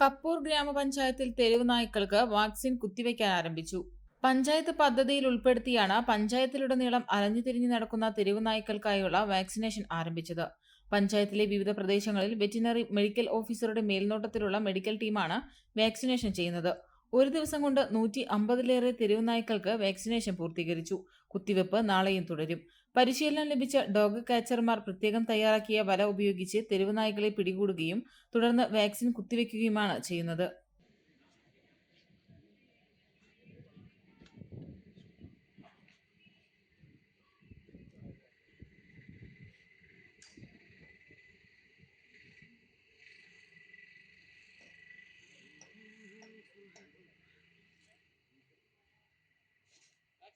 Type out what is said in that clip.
കപ്പൂർ ഗ്രാമപഞ്ചായത്തിൽ തെരുവ് നായ്ക്കൾക്ക് വാക്സിൻ കുത്തിവയ്ക്കാൻ ആരംഭിച്ചു. പഞ്ചായത്ത് പദ്ധതിയിൽ ഉൾപ്പെടുത്തിയാണ് പഞ്ചായത്തിലുടനീളം അലഞ്ഞു തിരിഞ്ഞു നടക്കുന്ന തെരുവ് നായ്ക്കൾക്കായുള്ള വാക്സിനേഷൻ ആരംഭിച്ചത്. പഞ്ചായത്തിലെ വിവിധ പ്രദേശങ്ങളിൽ വെറ്റിനറി മെഡിക്കൽ ഓഫീസറുടെ മേൽനോട്ടത്തിലുള്ള മെഡിക്കൽ ടീമാണ് വാക്സിനേഷൻ ചെയ്യുന്നത്. ഒരു ദിവസം കൊണ്ട് നൂറ്റി അമ്പതിലേറെ തെരുവ് നായ്ക്കൾക്ക് വാക്സിനേഷൻ പൂർത്തീകരിച്ചു. കുത്തിവെപ്പ് നാളെയും തുടരും. പരിശീലനം ലഭിച്ച ഡോഗ് കാച്ചർമാർ പ്രത്യേകം തയ്യാറാക്കിയ വല ഉപയോഗിച്ച് തെരുവ് നായ്ക്കളെ പിടികൂടുകയും തുടർന്ന് വാക്സിൻ കുത്തിവെക്കുകയുമാണ് ചെയ്യുന്നത്.